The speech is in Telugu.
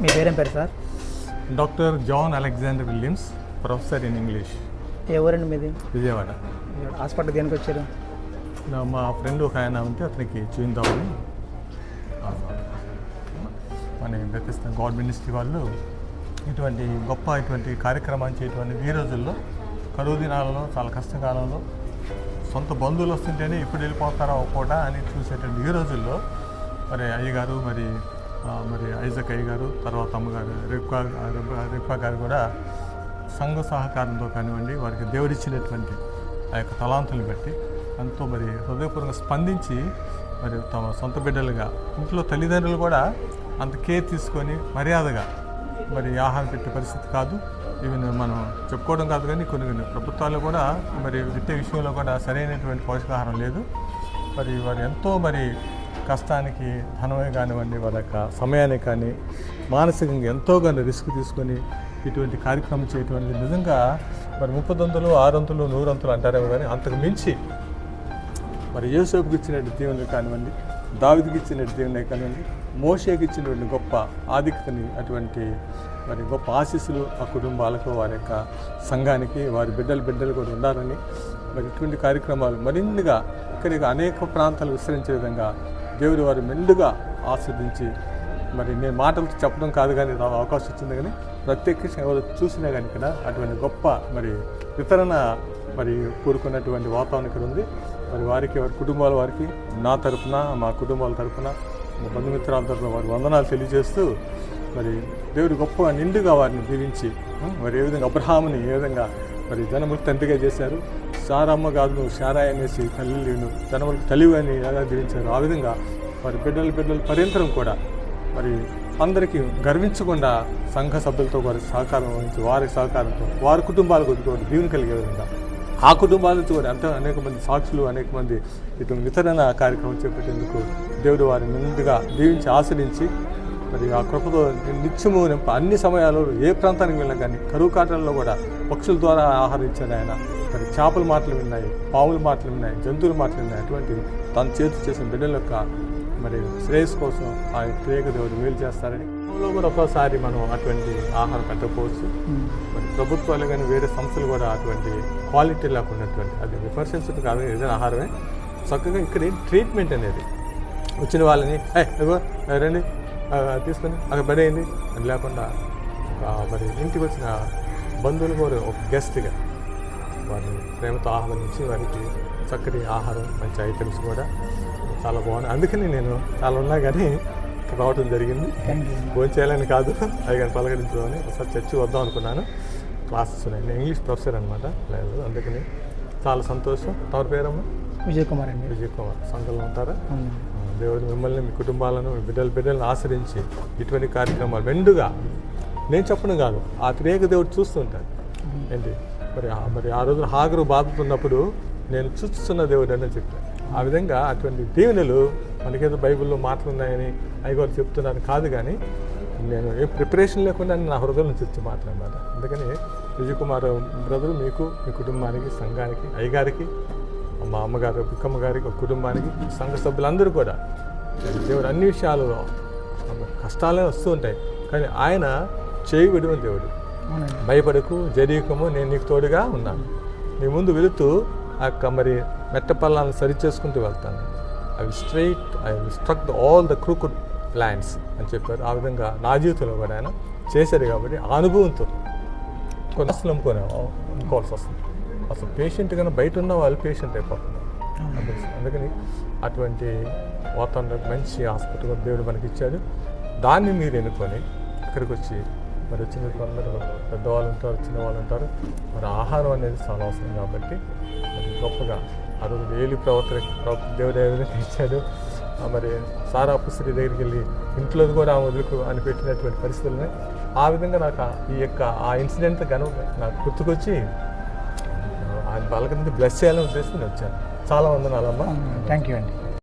మీ పేరేం పేరు sir? Doctor John Alexander Williams professor in English. ఏ ఊరండి మీది? విజయవాడ. హాస్పిటల్ దేనికి వచ్చారు? మా ఫ్రెండ్ ఒక ఆయన ఉంటే అతనికి చూద్దామని మన గతిస్తున్న గవర్నమెంట్ మినిస్ట్రీ వాళ్ళు ఇటువంటి గొప్ప ఇటువంటి కార్యక్రమాన్ని చేయటువంటి ఈ రోజుల్లో కరువు దినాలలో చాలా కష్టకాలంలో సొంత బంధువులు వస్తుంటేనే ఇప్పుడు వెళ్ళిపోతారా పూట అని చూసేటువంటి ఈ రోజుల్లో మరి అయ్యగారు మరి మరి ఐజక్ అయ్య గారు తర్వాత అమ్మగారు రిక్వా రిక్వా గారు కూడా సంఘ సహకారంతో కానివ్వండి వారికి దేవుడిచ్చినటువంటి ఆ యొక్క తలాంతులను బట్టి ఎంతో మరి హృదయపూర్వకంగా స్పందించి మరి తమ సొంత బిడ్డలుగా ఇంట్లో తల్లిదండ్రులు కూడా అంత కేర్ తీసుకొని మర్యాదగా మరి ఆహారం పెట్టే పరిస్థితి కాదు. ఇవి మనం చెప్పుకోవడం కాదు కానీ కొన్ని కొన్ని ప్రభుత్వాలు కూడా మరి విద్య విషయంలో కూడా సరైనటువంటి పోషకాహారం లేదు. మరి వారు ఎంతో మరి కష్టానికి ధనమే కానివ్వండి వాళ్ళ యొక్క సమయాన్ని కానీ మానసికంగా ఎంతో కానీ రిస్క్ తీసుకొని ఇటువంటి కార్యక్రమం చేయటం అనేది నిజంగా మరి ముప్పదొంతులు ఆరంతులు నూరంతులు అంటారేమో కానీ అంతకు మించి మరి యేసోపుకి ఇచ్చినటువంటి దీవెనలు కానివ్వండి దావిదికి ఇచ్చినటువంటి దీవెనలు కానివ్వండి మోషేకి ఇచ్చినటువంటి గొప్ప ఆధిక్యతని అటువంటి మరి గొప్ప ఆశీస్సులు ఆ కుటుంబాలకు వారి యొక్క సంఘానికి వారి బిడ్డలు బిడ్డలు కూడా ఉండాలని మరి ఇటువంటి కార్యక్రమాలు మరిన్నిగా ఇక్కడికి అనేక ప్రాంతాలు విస్తరించే విధంగా దేవుడు వారు మెండుగా ఆస్వాదించి మరి నేను మాటలు చెప్పడం కాదు కానీ నాకు అవకాశం వచ్చింది కానీ ప్రత్యక్షంగా ఎవరు చూసినా కానీ ఇక్కడ అటువంటి గొప్ప మరి వితరణ మరి కూరుకున్నటువంటి వాతావరణం ఇక్కడ ఉంది. మరి వారికి వారి కుటుంబాల వారికి నా తరపున మా కుటుంబాల తరపున మా బంధుమిత్రాల తరఫున వారి వందనాలు తెలియజేస్తూ మరి దేవుడు గొప్ప నిండుగా వారిని దీవించి మరి ఏ విధంగా అబ్రహాముని ఏ విధంగా మరి జనములు తండ్రిగా చేశారు సారమ్మ కాదు నువ్వు శారాయి అనేసి తల్లి లేను జనములకు తల్లి అని ఎలా దీవించారు ఆ విధంగా వారి బిడ్డల బిడ్డల పర్యంతరం కూడా మరి అందరికీ గర్వించకుండా సంఘ సభ్యులతో వారి సహకారం వహించి వారి సహకారంతో వారి కుటుంబాలకు కూడా దీవెన కలిగే విధంగా. ఆ కుటుంబాల నుంచి కూడా అంత అనేక మంది సాక్షులు అనేక మంది ఇటు వితరణ కార్యక్రమం చేపట్టేందుకు దేవుడు వారిని ముందుగా దీవించి ఆశ్రయించి మరి ఆ కృపతో నిత్యము నింప అన్ని సమయాల్లో ఏ ప్రాంతానికి వెళ్ళినా కానీ కరువు కాటల్లో కూడా పక్షుల ద్వారా ఆహారం ఇచ్చాడు ఆయన. మరి చేపల మాటలు విన్నాయి పావుల మాటలు విన్నాయి జంతువుల మాటలు విన్నాయి. అటువంటి తన చేతి చేసిన బిడ్డల యొక్క మరి శ్రేయస్ కోసం ఆ ప్రేక దేవుడు మేలు చేస్తారని కూడా ఒక్కోసారి మనం అటువంటి ఆహారం పెట్టకపోవచ్చు. మరి ప్రభుత్వాలు కానీ వేరే సంస్థలు కూడా అటువంటి క్వాలిటీ లేకున్నటువంటి అది విమర్శించడం కాదు ఏదైనా ఆహారమే. చక్కగా ఇక్కడ ట్రీట్మెంట్ అనేది వచ్చిన వాళ్ళని రండి. తీసుకొని అక్కడ పడేయండి అని లేకుండా ఒక మరి ఇంటికి వచ్చిన బంధువులు కూడా ఒక గెస్ట్గా వారిని ప్రేమతో ఆహ్వానించి వారికి చక్కటి ఆహారం మంచి ఐటమ్స్ కూడా చాలా బాగున్నాయి. అందుకని నేను చాలా ఉన్నా కానీ రావడం జరిగింది. భోజనం చేయాలని కాదు. అది కానీ పలకరించదని ఒకసారి చర్చి వద్దాం అనుకున్నాను. క్లాసెస్ ఉన్నాయి. నేను ఇంగ్లీష్ ప్రొఫెసర్ అనమాట లేదు అందుకని చాలా సంతోషం. తమరి పేరమ్మా? విజయ్ కుమార్ అండి. విజయ్ కుమార్ సంఘంలో ఉంటారా. దేవుడు మిమ్మల్ని మీ కుటుంబాలను మీ బిడ్డల బిడ్డలను ఆశ్రయించి ఇటువంటి కార్యక్రమాలు మెండుగా నేను చెప్పడం కాదు ఆ త్రేక దేవుడు చూస్తుంటాడు ఏంటి? మరి మరి ఆ రోజు హాగరు బాధతున్నప్పుడు నేను చూస్తున్న దేవుడు అని చెప్పాను ఆ విధంగా అటువంటి దీవెనలు మనకేదో బైబిల్లో మాట్లాడున్నాయని ఉన్నాయని అయ్యగారు చెప్తున్నాను కాదు కానీ నేను ఏ ప్రిపరేషన్ లేకుండా నా హృదయం నుంచి వచ్చి మాట్లాడమాట అందుకని విజయ్ కుమార్ బ్రదరు మీకు మీ కుటుంబానికి సంఘానికి అయ్యగారికి మా అమ్మగారు బుక్కమ్మ గారికి ఒక కుటుంబానికి సంఘ సభ్యులందరూ కూడా. దేవుడు అన్ని విషయాలలో కష్టాలే వస్తూ ఉంటాయి. కానీ ఆయన చేయి విడువని దేవుడు. భయపడకు జరీకము నేను నీకు తోడుగా ఉన్నాను. నీ ముందు వెళుతూ ఆ యొక్క మరి మెట్ట పల్లాలను సరి చేసుకుంటూ వెళ్తాను అవి straight I struck the all the crooked lands అని చెప్పారు. ఆ విధంగా నా జీవితంలో కూడా ఆయన చేశారు కాబట్టి ఆ అనుభవంతో. కొన్ని అసలు నమ్ముకొని అనుకోవాల్సి వస్తుంది అసలు పేషెంట్ కన్నా బయట ఉన్న వాళ్ళు పేషెంట్ అయిపోతున్నారు. అందుకని- అటువంటి వాతావరణం మంచి హాస్పిటల్ దేవుడు మనకి ఇచ్చాడు దాన్ని మీరు ఎన్నుకొని ఇక్కడికి వచ్చి మరి వచ్చిన అందరూ పెద్దవాళ్ళు ఉంటారు చిన్నవాళ్ళు ఉంటారు మరి ఆహారం అనేది చాలా అవసరం కాబట్టి మరి గొప్పగా ఆ రోజు ఏలి ప్రవర్తన దేవుడు ఏ విధంగా ఇచ్చాడు మరి సారా పుస్తరి దగ్గరికి వెళ్ళి ఇంట్లోది కూడా ఆమె వదులుకు అని పెట్టినటువంటి పరిస్థితులని ఆ విధంగా నాకు ఈ యొక్క ఆ ఇన్సిడెంట్ కనుక నాకు గుర్తుకొచ్చి పలకరించి బ్లెస్ చేయాలని ఉద్దేశం వచ్చాను. చాలా వందనాలమ్మా థ్యాంక్ యూ అండి.